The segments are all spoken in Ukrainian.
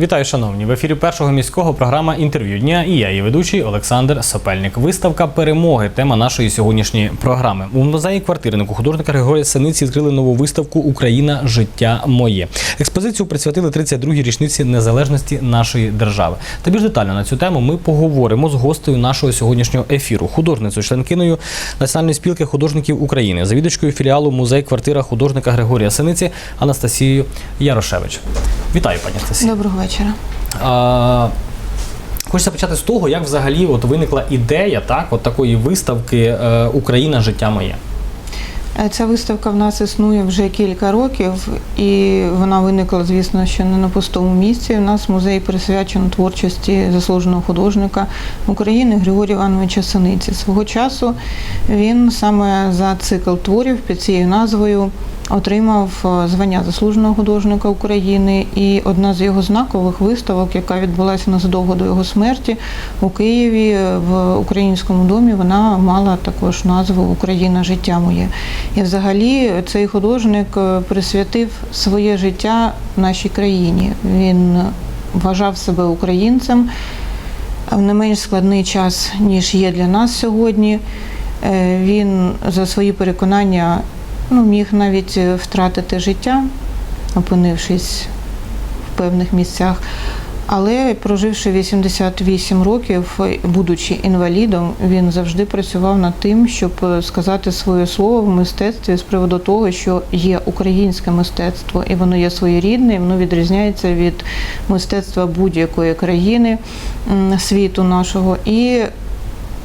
Вітаю, шановні! В ефірі першого міського програма інтерв'ю дня. І я, її ведучий Олександр Сопельник. Виставка перемоги. Тема нашої сьогоднішньої програми. У музеї квартирнику художника Григорія Синиці відкрили нову виставку Україна життя моє. Експозицію присвятили 32-й річниці незалежності нашої держави. Та більш детально на цю тему ми поговоримо з гостею нашого сьогоднішнього ефіру, художницею, членкиною Національної спілки художників України, завідувачкою філіалу музей квартира художника Григорія Синиці Анастасією Ярошевич. Вітаю, пані Анастасія. Доброго. А, Хочеться почати з того, як взагалі от виникла ідея так, от такої виставки е, Україна життя моє. Е, Ця виставка в нас існує вже кілька років, і вона виникла, звісно, що не на пустому місці. У нас музей присвячений творчості заслуженого художника України Григорія Івановича Синиці. Свого часу він саме за цикл творів під цією назвою отримав е, звання заслуженого художника України. І одна з його знакових виставок, яка відбулася незадовго до його смерті у Києві е, в українському домі, вона мала також назву Україна життя моє. І взагалі цей художник е, присвятив своє життя нашій країні. Він вважав себе українцем в не менш складний час, ніж є для нас сьогодні. Він за свої переконання ну, міг навіть е, втратити життя, опинившись в певних місцях. Але проживши 88 років, будучи інвалідом, він завжди працював над тим, щоб е, сказати своє слово в мистецтві з приводу того, що є українське мистецтво, і воно є своєрідне, і воно відрізняється від мистецтва будь-якої країни світу нашого. І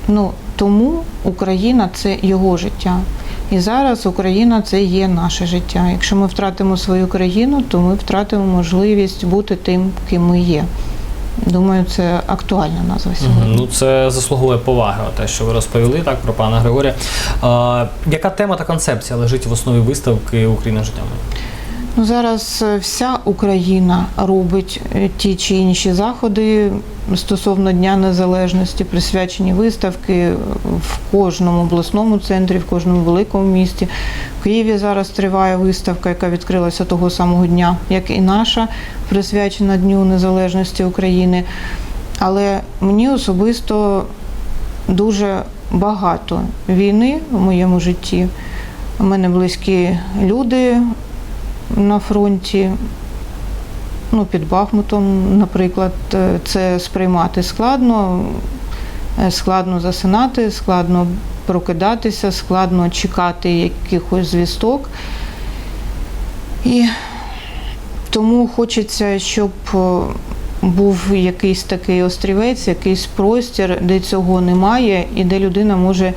ну, тому Україна це його життя. І зараз Україна це є наше життя. Якщо ми втратимо свою країну, то ми втратимо можливість бути тим, ким ми є. Думаю, це актуальна назва сьогодні. Ну це заслуговує поваги, те, що ви розповіли так про пана Григорія. А, яка тема та концепція лежить в основі виставки Україна життя моє? Ну, зараз е, вся Україна робить е, ті чи інші заходи стосовно Дня Незалежності, присвячені виставки в кожному обласному центрі, в кожному великому місті. В Києві зараз триває виставка, яка відкрилася того самого дня, як і наша, присвячена Дню Незалежності України. Але мені особисто дуже багато війни в моєму житті. У мене близькі люди на фронті. Ну, під Бахмутом, наприклад, е, це сприймати складно, е, складно засинати, складно прокидатися, складно чекати якихось звісток. І тому хочеться, щоб е, був якийсь такий острівець, якийсь простір, де цього немає, і де людина може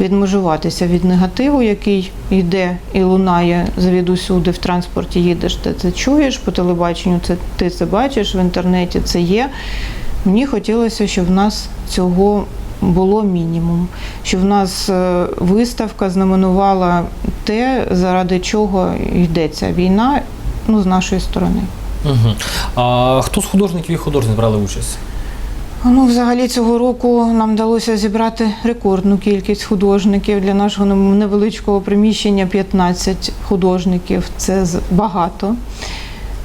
відмежуватися від негативу, який йде і лунає звідусюди в транспорті. Їдеш, ти це чуєш, по телебаченню це ти це бачиш, в інтернеті це є. Мені хотілося, щоб в нас цього було мінімум, щоб в нас е, виставка знаменувала те, заради чого йдеться війна ну, з нашої сторони. Угу. А, хто з художників і художниць брали участь? Ну, взагалі цього року нам вдалося зібрати рекордну кількість художників для нашого невеличкого приміщення 15 художників. Це багато.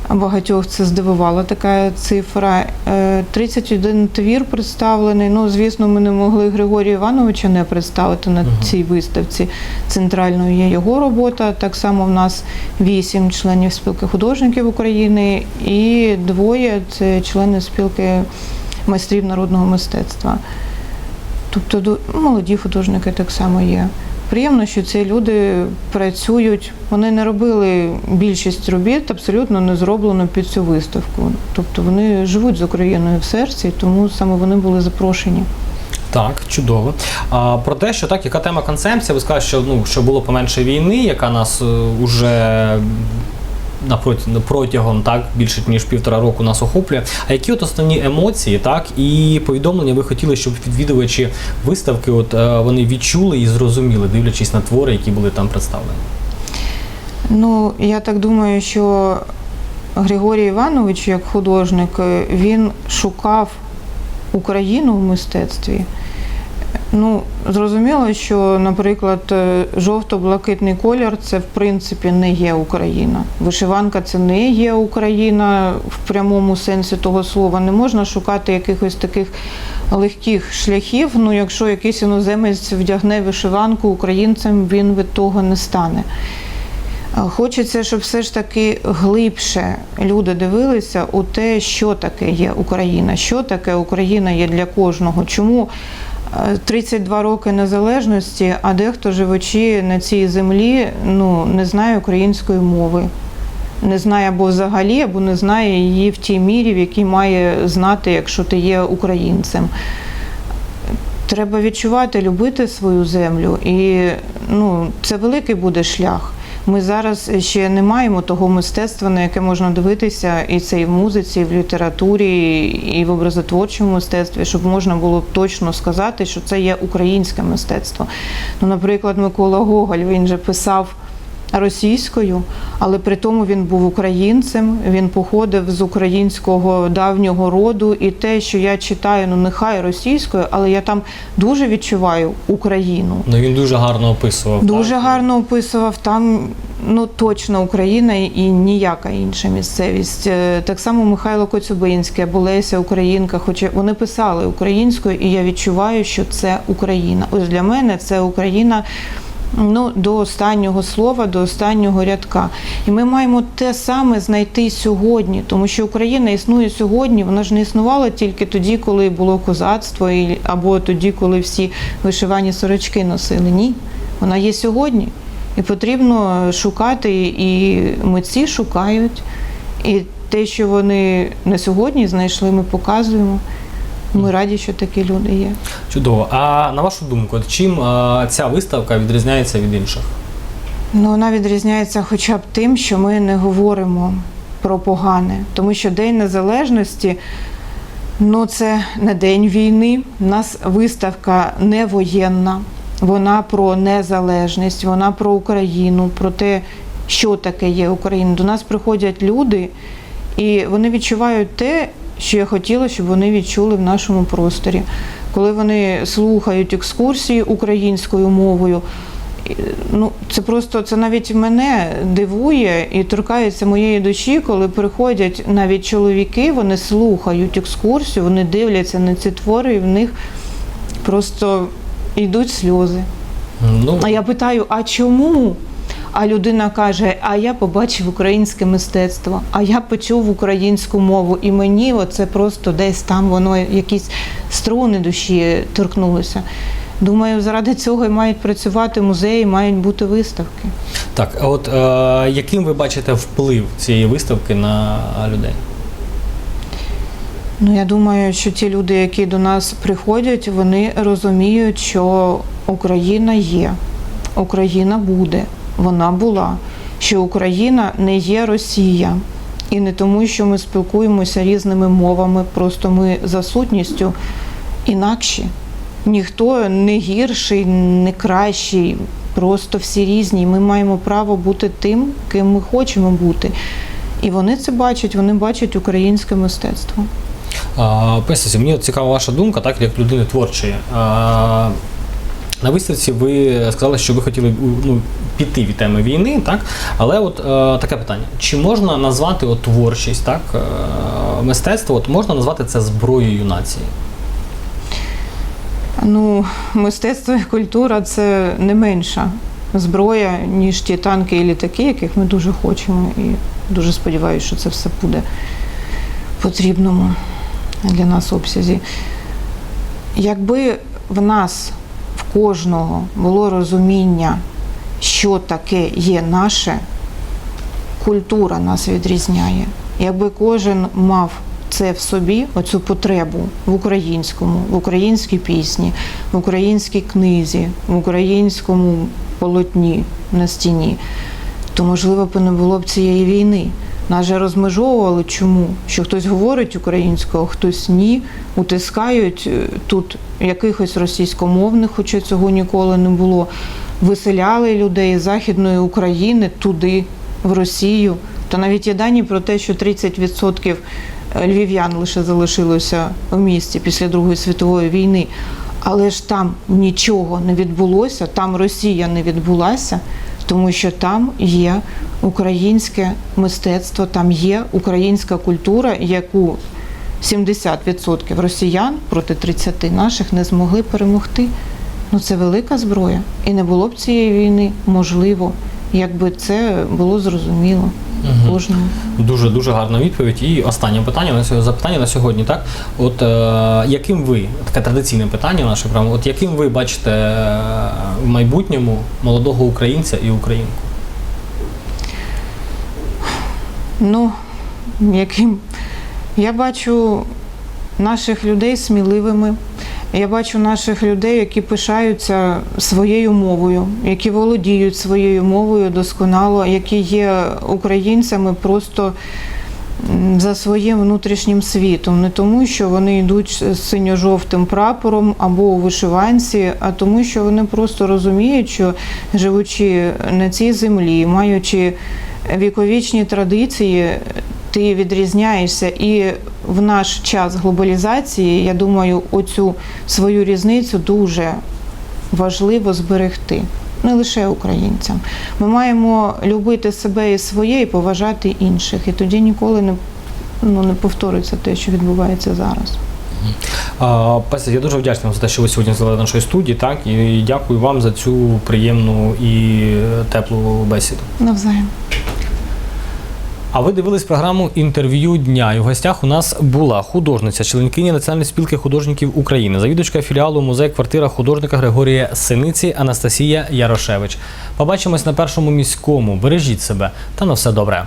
Багатьох це здивувала така цифра. Е, 31 твір представлений. Ну, звісно, ми не могли Григорія Івановича не представити на цій виставці. Центральною є його робота. Так само в нас вісім членів спілки художників України і двоє це члени спілки майстрів народного мистецтва. Тобто молоді художники так само є. Приємно, що ці люди працюють. Вони не робили більшість робіт, абсолютно не зроблено під цю виставку. Тобто вони живуть з Україною в серці, тому саме вони були запрошені. Так, чудово. А про те, що так, яка тема концепція? Ви сказали, що ну що було поменше війни, яка нас е, уже протягом так більше ніж півтора року нас охоплює. А які от основні емоції, так і повідомлення ви хотіли, щоб відвідувачі виставки, от е, вони відчули і зрозуміли, дивлячись на твори, які були там представлені? Ну, я так думаю, що Григорій Іванович, як художник, е, він шукав Україну в мистецтві. Ну, зрозуміло, що, наприклад, е, жовто-блакитний колір це в принципі не є Україна. Вишиванка це не є Україна в прямому сенсі того слова. Не можна шукати якихось таких легких шляхів. Ну, якщо якийсь іноземець вдягне вишиванку українцем, він від того не стане. Е, Хочеться, щоб все ж таки глибше люди дивилися у те, що таке є Україна, що таке Україна є для кожного. Чому 32 роки незалежності, а дехто живучи на цій землі, ну не знає української мови. Не знає або взагалі, або не знає її в тій мірі, в якій має знати, якщо ти є українцем. Треба відчувати, любити свою землю, і ну, це великий буде шлях. Ми зараз ще не маємо того мистецтва, на яке можна дивитися, і це і в музиці, і в літературі, і в образотворчому мистецтві, щоб можна було точно сказати, що це є українське мистецтво. Ну, наприклад, Микола Гоголь він же писав російською, але при тому він був українцем, він походив з українського давнього роду, і те, що я читаю, ну нехай російською, але я там дуже відчуваю Україну. Ну він дуже гарно описував. Дуже так? гарно описував там. Ну точно Україна і ніяка інша місцевість. Е, Так само Михайло Коцюбинський або Леся Українка, хоча вони писали українською, і я відчуваю, що це Україна. Ось для мене це Україна. Ну, до останнього слова, до останнього рядка. І ми маємо те саме знайти сьогодні, тому що Україна існує сьогодні, вона ж не існувала тільки тоді, коли було козацтво, або тоді, коли всі вишивані сорочки носили. Ні, вона є сьогодні. І потрібно шукати, і митці шукають. І те, що вони на сьогодні знайшли, ми показуємо. Ми раді, що такі люди є. Чудово. А на вашу думку, чим ця виставка відрізняється від інших? Ну, вона відрізняється хоча б тим, що ми не говоримо про погане, тому що День Незалежності. Ну, це не день війни. У нас виставка не воєнна, вона про незалежність, вона про Україну, про те, що таке є Україна. До нас приходять люди, і вони відчувають те, що я хотіла, щоб вони відчули в нашому просторі. Коли вони слухають екскурсії українською мовою, Ну, це просто це навіть мене дивує і торкається моєї душі, коли приходять навіть чоловіки, вони слухають екскурсію, вони дивляться на ці твори, і в них просто йдуть сльози. Ну, А я питаю: а чому? А людина каже: А я побачив українське мистецтво, а я почув українську мову, і мені оце просто десь там воно якісь струни душі торкнулося. Думаю, заради цього і мають працювати музеї, мають бути виставки. так, а от е, яким ви бачите вплив цієї виставки на людей? Ну, я думаю, що ті люди, які до нас приходять, вони розуміють, що Україна є, Україна буде, вона була, що Україна не є Росія. І не тому, що ми спілкуємося різними мовами, просто ми за сутністю інакші. Ніхто не гірший, не кращий, просто всі різні. Ми маємо право бути тим, ким ми хочемо бути. І вони це бачать, вони бачать українське мистецтво. Песесі, мені цікава ваша думка, так, як людини творчої. А, на виставці ви сказали, що ви хотіли ну, піти від теми війни, так? Але от е, таке питання: чи можна назвати от, творчість, так, е, мистецтво, от можна назвати це зброєю нації? Ну, мистецтво і культура це не менша зброя, ніж ті танки і літаки, яких ми дуже хочемо. І дуже сподіваюся, що це все буде потрібному для нас обсязі. Якби в нас, кожного, було розуміння, що таке є наше, культура нас відрізняє. Якби кожен мав це в собі, оцю потребу в українському, в українській пісні, в українській книзі, в українському полотні на стіні, то можливо б не було б цієї війни. Нас же розмежовували чому? Що хтось говорить українською, хтось ні, утискають е, тут якихось російськомовних, хоча цього ніколи не було. Виселяли людей з Західної України туди, в Росію. Та навіть є дані про те, що 30% львів'ян лише залишилося в місті після Другої світової війни. Але ж там нічого не відбулося, там Росія не відбулася, тому що там є українське мистецтво, там є українська культура, яку 70% росіян проти 30 наших не змогли перемогти. Ну це велика зброя. І не було б цієї війни можливо, якби це було зрозуміло кожному. Дуже дуже гарна відповідь. І останнє питання на запитання на сьогодні. Так, от е, яким ви таке традиційне питання наше програми, От яким ви бачите е, в майбутньому молодого українця і українку? Ну, яким я бачу наших людей сміливими. Я бачу наших людей, які пишаються своєю мовою, які володіють своєю мовою досконало, які є українцями просто за своїм внутрішнім світом, не тому, що вони йдуть з синьо-жовтим прапором або у вишиванці, а тому, що вони просто розуміють, що живучи на цій землі, маючи віковічні традиції, ти відрізняєшся. І в наш час глобалізації, я думаю, оцю свою різницю дуже важливо зберегти. Не лише українцям. Ми маємо любити себе і своє, і поважати інших. І тоді ніколи не, ну, не повториться те, що відбувається зараз. А, я дуже вдячний вам за те, що ви сьогодні до нашої студії, так і дякую вам за цю приємну і теплу бесіду. Навзаєм. А ви дивились програму інтерв'ю дня. І в гостях у нас була художниця, членкиня Національної спілки художників України, завідувачка філіалу музей квартира художника Григорія Синиці Анастасія Ярошевич. Побачимось на першому міському. Бережіть себе та на все добре.